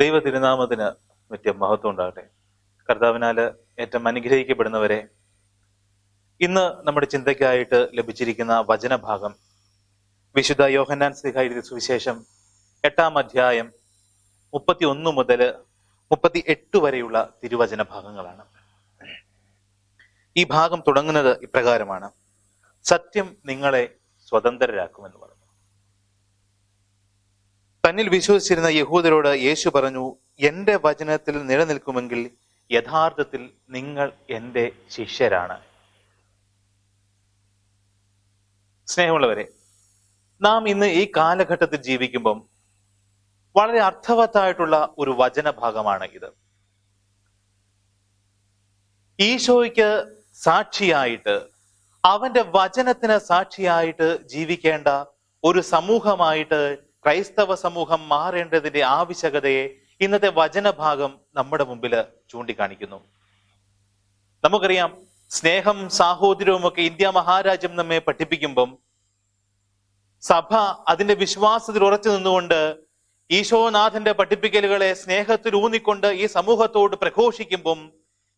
ദൈവ തിരുനാമത്തിന് നിത്യം മഹത്വം ഉണ്ടാകട്ടെ. കർത്താവിനാല് ഏറ്റവും അനുഗ്രഹിക്കപ്പെടുന്നവരെ ഇന്ന് നമ്മുടെ ചിന്തയ്ക്കായിട്ട് ലഭിച്ചിരിക്കുന്ന വചനഭാഗം വിശുദ്ധ യോഹന്നാൻ സ്ലിഹ എഴുതിയ സുവിശേഷം എട്ടാം അധ്യായം മുപ്പത്തി ഒന്ന് മുതൽ മുപ്പത്തി എട്ട് വരെയുള്ള തിരുവചന ഭാഗങ്ങളാണ് ഈ ഭാഗം തുടങ്ങുന്നത് ഇപ്രകാരമാണ്. സത്യം നിങ്ങളെ സ്വതന്ത്രരാക്കുമെന്ന് തന്നിൽ വിശ്വസിച്ചിരുന്ന യഹൂദരോട് യേശു പറഞ്ഞു എന്റെ വചനത്തിൽ നിലനിൽക്കുമെങ്കിൽ യഥാർത്ഥത്തിൽ നിങ്ങൾ എന്റെ ശിഷ്യരാണ്. സ്നേഹമുള്ളവരെ നാം ഇന്ന് ഈ കാലഘട്ടത്തിൽ ജീവിക്കുമ്പം വളരെ അർത്ഥവത്തായിട്ടുള്ള ഒരു വചന ഭാഗമാണ് ഇത്. ഈശോയ്ക്ക് സാക്ഷിയായിട്ട് അവന്റെ വചനത്തിന് സാക്ഷിയായിട്ട് ജീവിക്കേണ്ട ഒരു സമൂഹമായിട്ട് ക്രൈസ്തവ സമൂഹം മാറേണ്ടതിന്റെ ആവശ്യകതയെ ഇന്നത്തെ വചനഭാഗം നമ്മുടെ മുമ്പിൽ ചൂണ്ടിക്കാണിക്കുന്നു. നമുക്കറിയാം സ്നേഹം സാഹോദര്യവും ഒക്കെ ഇന്ത്യ മഹാരാജ്യം നമ്മെ പഠിപ്പിക്കുമ്പം സഭ അതിന്റെ വിശ്വാസത്തിൽ ഉറച്ചു നിന്നുകൊണ്ട് ഈശോനാഥന്റെ പഠിപ്പിക്കലുകളെ സ്നേഹത്തിൽ ഊന്നിക്കൊണ്ട് ഈ സമൂഹത്തോട് പ്രഘോഷിക്കുമ്പം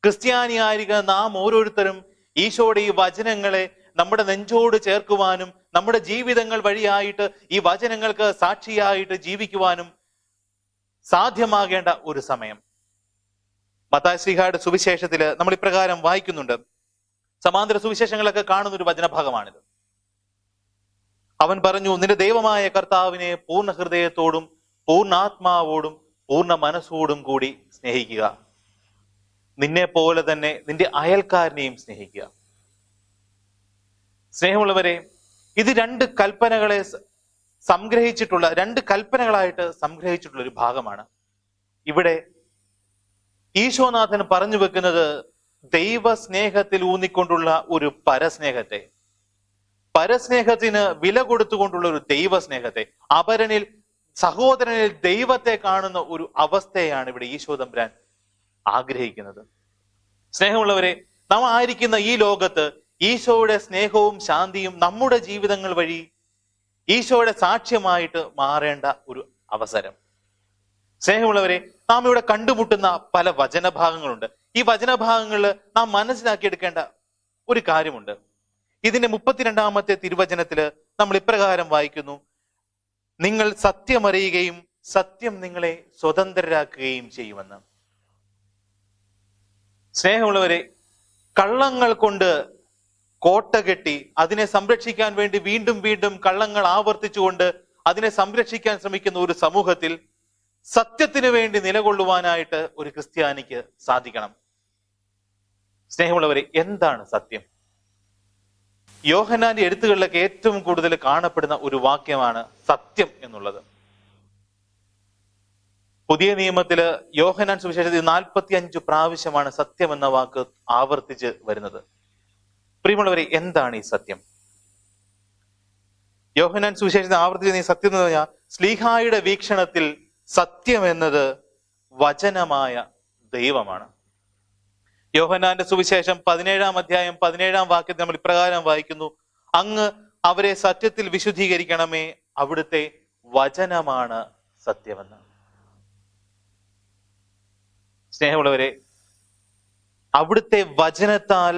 ക്രിസ്ത്യാനിയായിരിക്കുന്ന നാം ഓരോരുത്തരും ഈശോയുടെ ഈ വചനങ്ങളെ നമ്മുടെ നെഞ്ചോട് ചേർക്കുവാനും നമ്മുടെ ജീവിതങ്ങൾ വഴിയായിട്ട് ഈ വചനങ്ങൾക്ക് സാക്ഷിയായിട്ട് ജീവിക്കുവാനും സാധ്യമാകേണ്ട ഒരു സമയം. മതാശ്രീഹായുടെ സുവിശേഷത്തിൽ നമ്മൾ ഇപ്രകാരം വായിക്കുന്നുണ്ട്. സമാന്തര സുവിശേഷങ്ങളൊക്കെ കാണുന്ന ഒരു വചനഭാഗമാണിത്. അവൻ പറഞ്ഞു നിന്റെ ദൈവമായ കർത്താവിനെ പൂർണ ഹൃദയത്തോടും പൂർണാത്മാവോടും പൂർണ മനസ്സോടും കൂടി സ്നേഹിക്കുക. നിന്നെ പോലെ തന്നെ നിന്റെ അയൽക്കാരനെയും സ്നേഹിക്കുക. സ്നേഹമുള്ളവരെ ഇത് രണ്ട് കൽപ്പനകളെ സംഗ്രഹിച്ചിട്ടുള്ള രണ്ട് കൽപ്പനകളായിട്ട് സംഗ്രഹിച്ചിട്ടുള്ള ഒരു ഭാഗമാണ്. ഇവിടെ ഈശോനാഥൻ പറഞ്ഞു വെക്കുന്നത് ദൈവസ്നേഹത്തിൽ ഊന്നിക്കൊണ്ടുള്ള ഒരു പരസ്നേഹത്തെ. പരസ്നേഹത്തിന് വില കൊടുത്തുകൊണ്ടുള്ള ഒരു ദൈവസ്നേഹത്തെ. അപരനിൽ സഹോദരനിൽ ദൈവത്തെ കാണുന്ന ഒരു അവസ്ഥയാണ് ഇവിടെ ഈശോ തമ്പുരാൻ ആഗ്രഹിക്കുന്നത്. സ്നേഹമുള്ളവരെ നാം ആയിരിക്കുന്ന ഈ ലോകത്ത് ഈശോയുടെ സ്നേഹവും ശാന്തിയും നമ്മുടെ ജീവിതങ്ങൾ വഴി ഈശോയുടെ സാക്ഷ്യമായിട്ട് മാറേണ്ട ഒരു അവസരം. സ്നേഹമുള്ളവരെ നാം ഇവിടെ കണ്ടുമുട്ടുന്ന പല വചനഭാഗങ്ങളുണ്ട്. ഈ വചനഭാഗങ്ങളിൽ നാം മനസ്സിലാക്കിയെടുക്കേണ്ട ഒരു കാര്യമുണ്ട്. ഇതിന്റെ മുപ്പത്തിരണ്ടാമത്തെ തിരുവചനത്തിൽ നമ്മൾ ഇപ്രകാരം വായിക്കുന്നു. നിങ്ങൾ സത്യമറിയുകയും സത്യം നിങ്ങളെ സ്വതന്ത്രരാക്കുകയും ചെയ്യുമെന്ന്. സ്നേഹമുള്ളവരെ കള്ളങ്ങൾ കൊണ്ട് കോട്ട കെട്ടി അതിനെ സംരക്ഷിക്കാൻ വേണ്ടി വീണ്ടും വീണ്ടും കള്ളങ്ങൾ ആവർത്തിച്ചുകൊണ്ട് അതിനെ സംരക്ഷിക്കാൻ ശ്രമിക്കുന്ന ഒരു സമൂഹത്തിൽ സത്യത്തിന് വേണ്ടി നിലകൊള്ളുവാനായിട്ട് ഒരു ക്രിസ്ത്യാനിക്ക് സാധിക്കണം. സ്നേഹമുള്ളവരെ എന്താണ് സത്യം? യോഹനാന്റെ എഴുത്തുകളിലൊക്കെ ഏറ്റവും കൂടുതൽ കാണപ്പെടുന്ന ഒരു വാക്യമാണ് സത്യം എന്നുള്ളത്. പുതിയ നിയമത്തിൽ യോഹനാൻ സുവിശേഷത്തിൽ നാൽപ്പത്തി അഞ്ച് പ്രാവശ്യമാണ് സത്യം എന്ന വാക്ക് ആവർത്തിച്ച് വരുന്നത്. പ്രിയമുള്ളവരെ എന്താണ് ഈ സത്യം? യോഹനാൻ സുവിശേഷത്തിന് ആവർത്തിച്ച ഈ സത്യം എന്ന് പറഞ്ഞാൽ സ്ലീഹായുടെ വീക്ഷണത്തിൽ സത്യം എന്നത് വചനമായ ദൈവമാണ്. യോഹനാന്റെ സുവിശേഷം പതിനേഴാം അധ്യായം പതിനേഴാം വാക്യത്തിൽ നമ്മൾ ഇപ്രകാരം വായിക്കുന്നു അങ്ങ് അവരെ സത്യത്തിൽ വിശുദ്ധീകരിക്കണമേ അവിടുത്തെ വചനമാണ് സത്യമെന്ന്. സ്നേഹമുള്ളവരെ അവിടുത്തെ വചനത്താൽ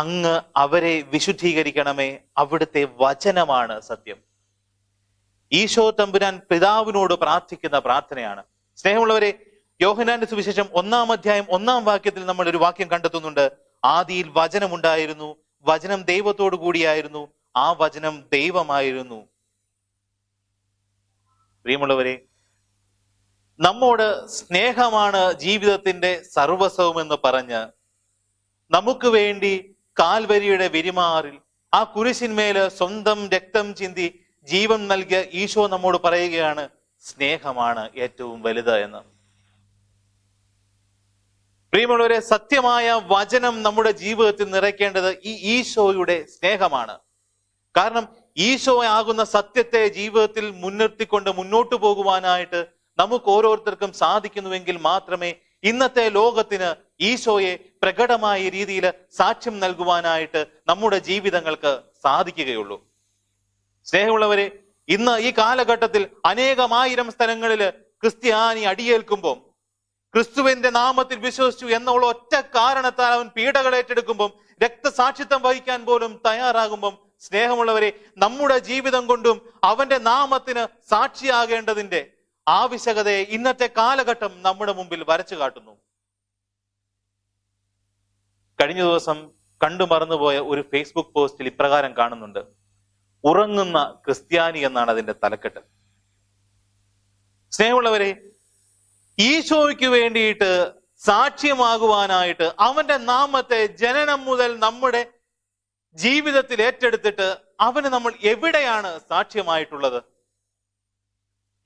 അങ്ങ് അവരെ വിശുദ്ധീകരിക്കണമേ. അവിടുത്തെ വചനമാണ് സത്യം. ഈശോ തമ്പുരാൻ പിതാവിനോട് പ്രാർത്ഥിക്കുന്ന പ്രാർത്ഥനയാണ്. സ്നേഹമുള്ളവരെ യോഹനാന്റെ സുവിശേഷം ഒന്നാം അധ്യായം ഒന്നാം വാക്യത്തിൽ നമ്മൾ ഒരു വാക്യം കണ്ടെത്തുന്നുണ്ട്. ആദിയിൽ വചനമുണ്ടായിരുന്നു. വചനം ദൈവത്തോടു കൂടിയായിരുന്നു. ആ വചനം ദൈവമായിരുന്നു. പ്രിയമുള്ളവരെ നമ്മോട് സ്നേഹമാണ് ജീവിതത്തിന്റെ സർവസ്വം എന്ന് പറഞ്ഞ് നമുക്ക് വേണ്ടി കാൽവരിയുടെ വിരിമാറിൽ ആ കുരിശിന്മേൽ സ്വന്തം രക്തം ചിന്തി ജീവൻ നൽകിയ ഈശോ നമ്മോട് പറയുകയാണ് സ്നേഹമാണ് ഏറ്റവും വലുത് എന്ന്. പ്രിയമുള്ളവരെ സത്യമായ വചനം നമ്മുടെ ജീവിതത്തിൽ നിറയ്ക്കേണ്ടത് ഈ ഈശോയുടെ സ്നേഹമാണ്. കാരണം ഈശോ ആകുന്ന സത്യത്തെ ജീവിതത്തിൽ മുൻനിർത്തിക്കൊണ്ട് മുന്നോട്ട് പോകുവാനായിട്ട് നമുക്ക് ഓരോരുത്തർക്കും സാധിക്കുന്നുവെങ്കിൽ മാത്രമേ ഇന്നത്തെ ലോകത്തിന് ഈശോയെ പ്രകടമായ രീതിയിൽ സാക്ഷ്യം നൽകുവാനായിട്ട് നമ്മുടെ ജീവിതങ്ങൾക്ക് സാധിക്കുകയുള്ളൂ. സ്നേഹമുള്ളവരെ ഇന്ന് ഈ കാലഘട്ടത്തിൽ അനേകമായിരം സ്ഥലങ്ങളിൽ ക്രിസ്ത്യാനി അടിയേൽക്കുമ്പോൾ ക്രിസ്തുവിന്റെ നാമത്തിൽ വിശ്വസിച്ചു എന്നുള്ള ഒറ്റ കാരണത്താൽ അവൻ പീഡകൾ ഏറ്റെടുക്കുമ്പോൾ രക്തസാക്ഷിത്വം വഹിക്കാൻ പോലും തയ്യാറാകുമ്പോൾ സ്നേഹമുള്ളവരെ നമ്മുടെ ജീവിതം കൊണ്ടും അവന്റെ നാമത്തിന് സാക്ഷിയാകേണ്ടതിന്റെ ആവശ്യകതയെ ഇന്നത്തെ കാലഘട്ടം നമ്മുടെ മുമ്പിൽ വരച്ചു കാട്ടുന്നു. കഴിഞ്ഞ ദിവസം കണ്ടു മറന്നുപോയ ഒരു ഫേസ്ബുക്ക് പോസ്റ്റിൽ ഇപ്രകാരം കാണുന്നുണ്ട്. ഉറങ്ങുന്ന ക്രിസ്ത്യാനി എന്നാണ് അതിന്റെ തലക്കെട്ട്. സ്നേഹമുള്ളവരെ ഈശോയ്ക്ക് വേണ്ടിയിട്ട് സാക്ഷ്യമാകുവാനായിട്ട് അവന്റെ നാമത്തെ ജനനം മുതൽ നമ്മുടെ ജീവിതത്തിൽ ഏറ്റെടുത്തിട്ട് അവന് നമ്മൾ എവിടെയാണ് സാക്ഷ്യമായിട്ടുള്ളത്?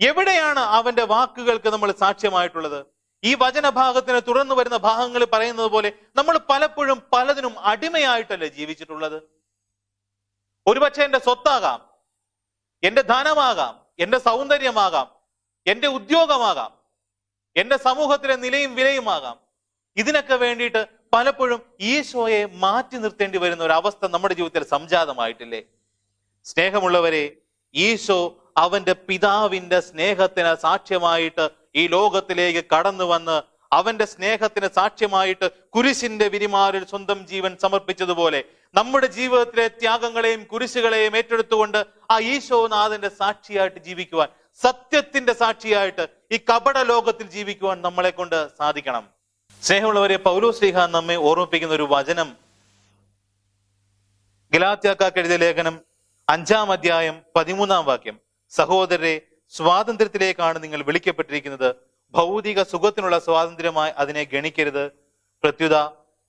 എവിടെയാണ് അവന്റെ വാക്കുകൾക്ക് നമ്മൾ സാക്ഷ്യമായിട്ടുള്ളത്? ഈ വചനഭാഗത്തിന് തുടർന്ന് വരുന്ന ഭാഗങ്ങളിൽ പറയുന്നത് പോലെ നമ്മൾ പലപ്പോഴും പലതിനും അടിമയായിട്ടല്ലേ ജീവിച്ചിട്ടുള്ളത്? ഒരുപക്ഷെ എന്റെ സ്വത്താകാം എന്റെ ധനമാകാം എന്റെ സൗന്ദര്യമാകാം എന്റെ ഉദ്യോഗമാകാം എന്റെ സമൂഹത്തിലെ നിലയും വിലയുമാകാം. ഇതിനൊക്കെ വേണ്ടിയിട്ട് പലപ്പോഴും ഈശോയെ മാറ്റി നിർത്തേണ്ടി വരുന്ന ഒരു അവസ്ഥ നമ്മുടെ ജീവിതത്തിൽ സംജാതമായിട്ടില്ലേ? സ്നേഹമുള്ളവരെ ഈശോ അവന്റെ പിതാവിന്റെ സ്നേഹത്തിന് സാക്ഷ്യമായിട്ട് ഈ ലോകത്തിലേക്ക് കടന്നു വന്ന് അവന്റെ സ്നേഹത്തിന് സാക്ഷ്യമായിട്ട് കുരിശിന്റെ വിരിമാറിൽ സ്വന്തം ജീവൻ സമർപ്പിച്ചതുപോലെ നമ്മുടെ ജീവിതത്തിലെ ത്യാഗങ്ങളെയും കുരിശുകളെയും ഏറ്റെടുത്തുകൊണ്ട് ആ ഈശോനാഥന്റെ സാക്ഷിയായിട്ട് ജീവിക്കുവാൻ സത്യത്തിന്റെ സാക്ഷിയായിട്ട് ഈ കപട ലോകത്തിൽ ജീവിക്കുവാൻ നമ്മളെ കൊണ്ട് സാധിക്കണം. സ്നേഹമുള്ളവരെ പൗലോ ശ്രീഹ നമ്മെ ഓർമ്മിപ്പിക്കുന്ന ഒരു വചനം. ഗലാത്യാക്കാക്കെഴുതിയ ലേഖനം അഞ്ചാം അധ്യായം പതിമൂന്നാം വാക്യം. സഹോദരരെ സ്വാതന്ത്ര്യത്തിലേക്കാണ് നിങ്ങൾ വിളിക്കപ്പെട്ടിരിക്കുന്നത്. ഭൗതിക സുഖത്തിനുള്ള സ്വാതന്ത്ര്യമായി അതിനെ ഗണിക്കരുത്. പ്രത്യുത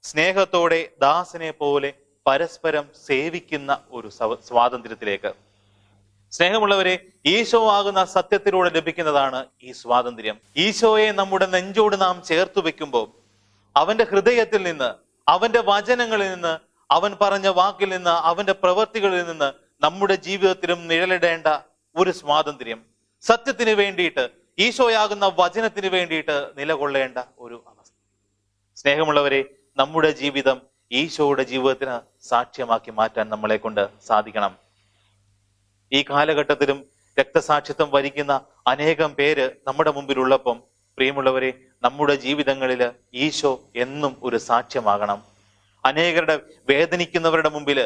സ്നേഹത്തോടെ ദാസനെ പോലെ പരസ്പരം സേവിക്കുന്ന ഒരു സ്വാതന്ത്ര്യത്തിലേക്ക്. സ്നേഹമുള്ളവരെ ഈശോ ആകുന്ന സത്യത്തിലൂടെ ലഭിക്കുന്നതാണ് ഈ സ്വാതന്ത്ര്യം. ഈശോയെ നമ്മുടെ നെഞ്ചോട് നാം ചേർത്ത് വെക്കുമ്പോൾ അവന്റെ ഹൃദയത്തിൽ നിന്ന് അവന്റെ വചനങ്ങളിൽ നിന്ന് അവൻ പറഞ്ഞ വാക്കിൽ നിന്ന് അവന്റെ പ്രവൃത്തികളിൽ നിന്ന് നമ്മുടെ ജീവിതത്തിലും നിഴലിടേണ്ട ഒരു സ്വാതന്ത്ര്യം. സത്യത്തിന് വേണ്ടിയിട്ട് ഈശോയാകുന്ന വചനത്തിന് വേണ്ടിയിട്ട് നിലകൊള്ളേണ്ട ഒരു അവസ്ഥ. സ്നേഹമുള്ളവരെ നമ്മുടെ ജീവിതം ഈശോയുടെ ജീവിതത്തിന് സാക്ഷ്യമാക്കി മാറ്റാൻ നമ്മളെ കൊണ്ട് സാധിക്കണം. ഈ കാലഘട്ടത്തിലും രക്തസാക്ഷിത്വം വരിക്കുന്ന അനേകം പേര് നമ്മുടെ മുമ്പിലുള്ളപ്പം പ്രിയമുള്ളവരെ നമ്മുടെ ജീവിതങ്ങളിൽ ഈശോ എന്നും ഒരു സാക്ഷ്യമാകണം. അനേകരുടെ വേദനിക്കുന്നവരുടെ മുമ്പിൽ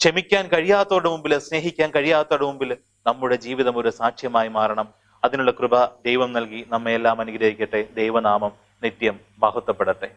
ക്ഷമിക്കാൻ കഴിയാത്തവരുടെ മുമ്പിൽ സ്നേഹിക്കാൻ കഴിയാത്തവരുടെ മുമ്പിൽ നമ്മുടെ ജീവിതം ഒരു സാക്ഷ്യമായി മാറണം. അതിനുള്ള കൃപ ദൈവം നൽകി നമ്മയെല്ലാം അനുഗ്രഹിക്കട്ടെ. ദൈവനാമം നിത്യം മഹത്വപ്പെടട്ടെ.